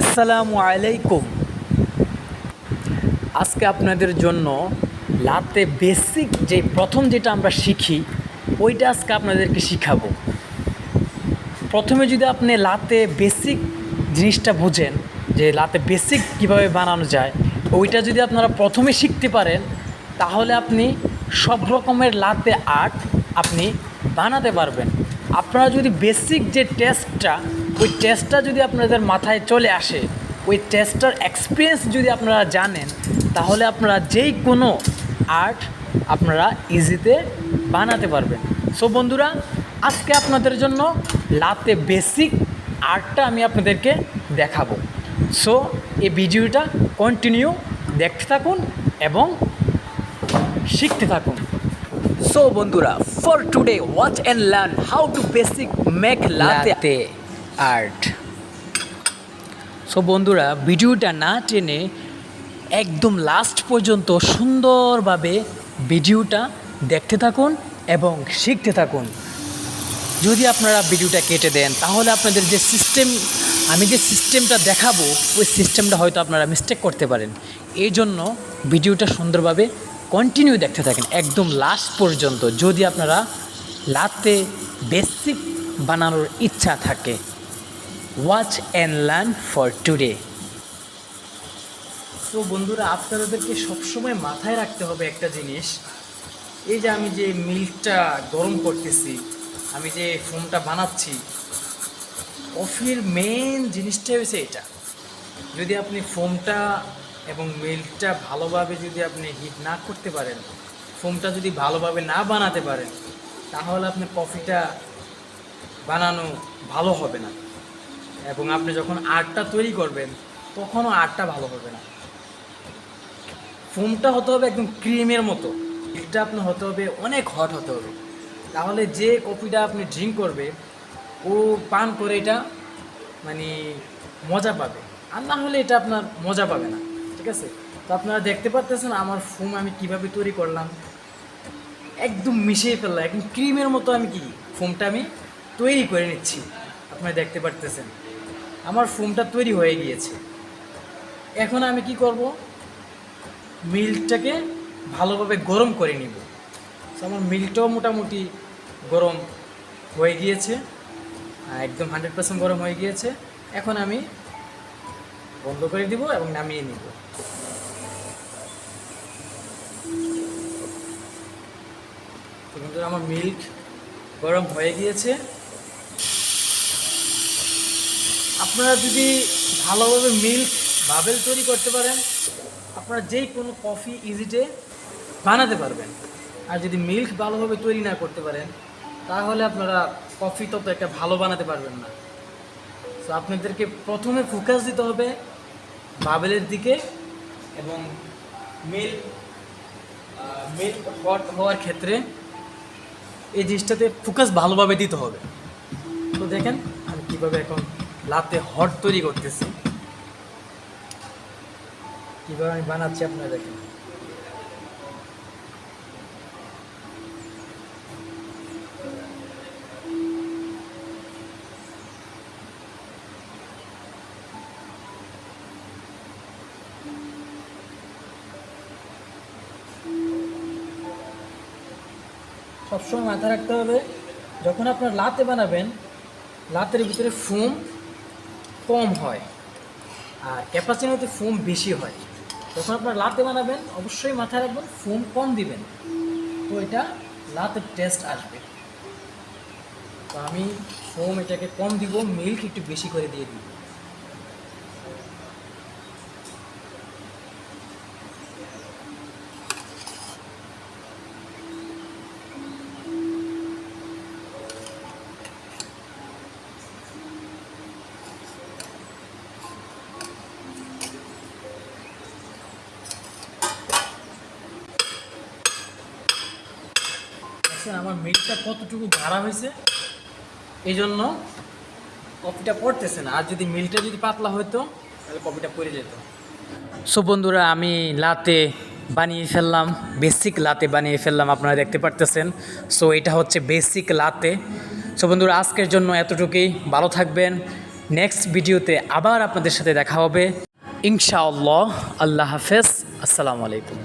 আসসালামু আলাইকুম। আজকে আপনাদের জন্য লাতে বেসিক যে প্রথম যেটা আমরা শিখি, ওইটা আজকে আপনাদেরকে শিখাবো। প্রথমে যদি আপনি লাতে বেসিক জিনিসটা বুঝেন, যে লাতে বেসিক কীভাবে বানানো যায়, ওইটা যদি আপনারা প্রথমে শিখতে পারেন, তাহলে আপনি সব রকমের লাতে আর্ট আপনি বানাতে পারবেন। আপনারা যদি বেসিক যে টেস্টটা ওই টেস্টটা যদি আপনাদের মাথায় চলে আসে ওই টেস্টটার এক্সপিরিয়েন্স যদি আপনারা জানেন তাহলে আপনারা যেই কোনো আর্ট আপনারা ইজিতে বানাতে পারবেন। সো বন্ধুরা আজকে আপনাদের জন্য লাতে বেসিক আর্টটা আমি আপনাদেরকে দেখাবো। সো এই ভিডিওটা কন্টিনিউ দেখতে থাকুন এবং শিখতে থাকুন। সো বন্ধুরা for today watch and learn how to basic make latte art so বন্ধুরা, ভিডিওটা না টেনে একদম লাস্ট পর্যন্ত সুন্দরভাবে ভিডিওটা দেখতে থাকুন এবং শিখতে থাকুন। যদি আপনারা ভিডিওটা কেটে দেন, তাহলে আপনাদের যে সিস্টেম আমি যে সিস্টেমটা দেখাবো, ওই সিস্টেমটা হয়তো আপনারা মিস্টেক করতে পারেন। এই জন্য ভিডিওটা সুন্দরভাবে কন্টিনিউ দেখতে থাকেন, একদম লাস্ট পর্যন্ত। যদি আপনারা লাতে বেসিক বানানোর ইচ্ছা থাকে watch and learn for today তো বন্ধুরা, আপনাদেরকে সবসময় মাথায় রাখতে হবে একটা জিনিস। এই যে আমি যে মিল্কটা গরম করতেছি, আমি যে ফোমটা বানাচ্ছি, কফির মেন জিনিসটা হয়েছে এটা। যদি আপনি ফোমটা এবং মিল্কটা ভালোভাবে যদি আপনি হিট না করতে পারেন, ফোমটা যদি ভালোভাবে না বানাতে পারেন, তাহলে আপনি কফিটা বানানো ভালো হবে না। এবং আপনি যখন আর্টটা তৈরি করবেন, তখনও আর্টটা ভালো হবে না। ফোমটা হতে হবে একদম ক্রিমের মতো। এটা আপনার হতে হবে, অনেক হট হতে হবে। তাহলে যে কফিটা আপনি ড্রিঙ্ক করবে, ও পান করে এটা মানে মজা পাবে। আর না হলে এটা আপনার মজা পাবে না, ঠিক আছে? তো আপনারা দেখতে পারতেছেন আমার ফোম আমি কীভাবে তৈরি করলাম। একদম মিশিয়ে ফেললাম, একদম ক্রিমের মতো আমি কি ফোমটা আমি তৈরি করে নিচ্ছি। আপনারা দেখতে পারতেছেন। আমার ফোমটা তৈরি হয়ে গিয়েছে। এখন আমি কি করব? মিল্কটাকে ভালোভাবে গরম করে নিব। আমার মিল্কটাও মোটামুটি গরম হয়ে গিয়েছে একদম হান্ড্রেড পার্সেন্ট গরম হয়ে গিয়েছে। এখন আমি বন্ধ করে দিব এবং নামিয়ে নিব। আমার মিল্ক গরম হয়ে গিয়েছে। আপনারা যদি ভালোভাবে মিল্ক, বাবেল তৈরি করতে পারেন, আপনারা যেই কোনো কফি ইজিতে বানাতে পারবেন। আর যদি মিল্ক ভালোভাবে তৈরি না করতে পারেন, তাহলে আপনারা কফি তত একটা ভালো বানাতে পারবেন না। তো আপনাদেরকে প্রথমে ফোকাস দিতে হবে বাবেলের দিকে এবং মিল্ক মিল্ক হট হওয়ার ক্ষেত্রে এই জিনিসটাতে ফোকাস ভালোভাবে দিতে হবে। তো দেখেন, আমি কীভাবে এখন লাতে হট তৈরি করতেছি। কীভাবে আমি বানাচ্ছি আপনারা দেখেন। সবসময় মাথায় রাখতে হবে, যখন আপনার লাতে বানাবেন, লাতের ভিতরে ফোম কম হয় আর ক্যাপাচিনোতে ফোম বেশি হয়। যখন আপনার লাতে বানাবেন, অবশ্যই মাথায় রাখবেন ফোম কম দিবেন। তো এটা লাতের টেস্ট আসবে। তো আমি ফোম এটাকে কম দিব মিল্ক একটু বেশি করে দিয়ে দিব। দেখছেন আমার মিল্কটা কতটুকু গাঢ়া হয়েছে? এই জন্য কপিটা পড়তেছে না। আর যদি মিলটা যদি পাতলা হতো তাহলে কপিটা পড়ে যেত। সো বন্ধুরা, আমি লাতে বানিয়ে ফেললাম বেসিক লাতে বানিয়ে ফেললাম, আপনারা দেখতে পারতেছেন। সো এটা হচ্ছে বেসিক লাতে। সো বন্ধুরা, আজকের জন্য এতটুকুই। ভালো থাকবেন। নেক্সট ভিডিওতে আবার আপনাদের সাথে দেখা হবে। ইনশাআল্লাহ, আল্লাহ হাফেজ। আসসালামু আলাইকুম।